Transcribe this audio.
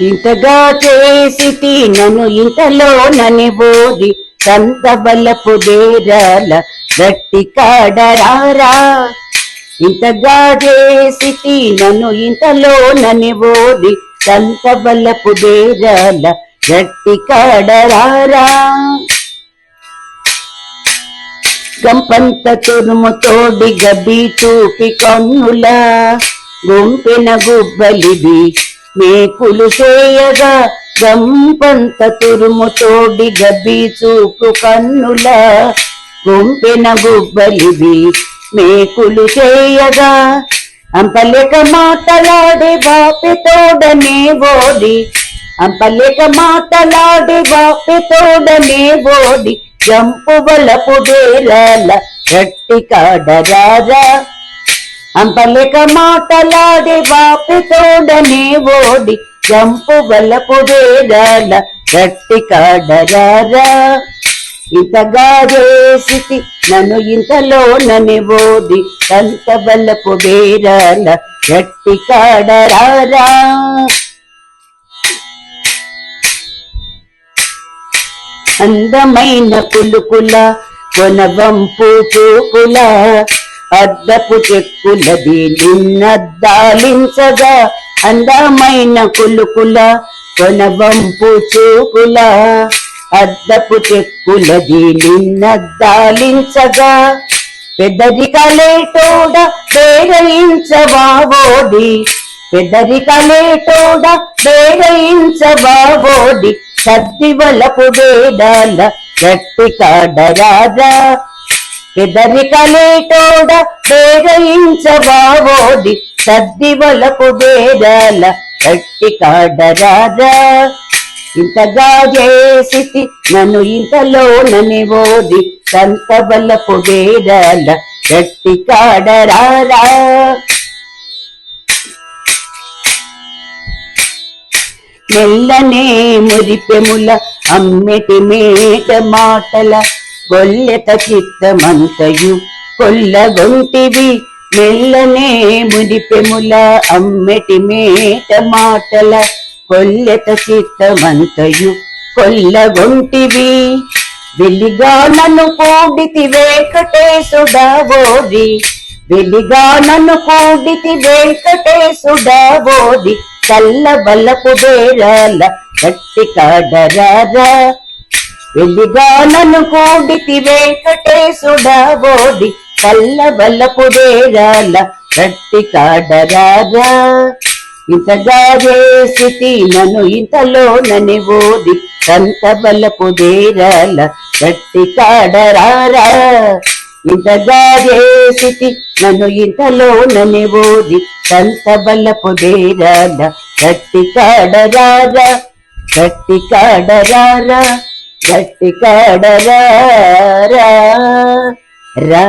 ఇంతగా చేసి నన్ను ఇంతలో నని బోది సంత బలపు దేరాల గట్టి కాడరారా. ఇంతగా చేసి నన్ను ఇంతలో నని బోది సంత బలపు దేరాల గట్టి కాడరారా. గంపంత తురుము తోడి గబ్బి చూపి కన్నుల గుంపిన గుబ్బలిది మేకులు చేయగా గంపంత తురుము తోడి గబ్బి చూపు కన్నుల గుంపెన గుబ్బలివి. మేకులు చేయగా అంపలేక మాటలాడే బాపి తోడనే బోడి అంపలేక మాటలాడే బాపి తోడనే బోడి జంపు బలపు దేరాల గట్టి కాడరారా అంపలేక మాటలాడే బాపి తోడనే ఓడి జంపు బలపు దేరాల గట్టి కాడరారా. ఇంతగా చేసి నన్ను ఇంతలో నని ఓది కంత బలపు వేరాల గట్టి కాడరారా. అందమైన పులుకుల కొనవంపు చూపుల అద్దపు చెక్కులది నిన్నద్దాలించగా అందమైన కులుకుల కొనవంపు చూపుల. అద్దపు చెక్కులది నిన్నద్దాలించగా పెద్దరికలేటోడ పేరయించవావోడి పెద్దరికలేటోడ పేరయించవావోడి సద్ది వలపు వేడాల గట్టి కాడరాజా పెదరికలేటోడ వేరయించవావోడి సద్ది వలపు వేడాల గట్టి కాడరాజా ఇంతగా చేసి నన్ను ఇంతలో నని ఓడి సంత బలపు వేడాల గట్టి కాడరారా మెల్లనే మురిపెముల అమ్మెటి మేట మాటల గొల్లెత చిత్తమంతయు కొల్లగొంటివి. మెల్లనే మునిపెముల అమ్మెటి మేట మాటల కొల్లెత చిత్తమంతయు కొల్లగొంటివి. వెలిగా నన్ను కూడితి వెంకటేశుడా వెలిగా నన్ను కూడితి వెంకటేశుడా ఓడి చల్ల బలపు బేరాల గట్టి కాడరారా వెలిగా నన్ను కూడితి వెంకటేశుడా ఓడి చల్ల బలపు గట్టి కాడరారా ఇంతగా చేసి నన్ను ఇంతలో నని ఓది కంత బలపు దేరాల గట్టి కాడరారా. ఇంతగా చేసి నన్ను ఇంతలో నని ఓది కంత బలపు దేరాల గట్టి కాడరారా. గట్టి కాడరారా. గట్టి కాడరా రా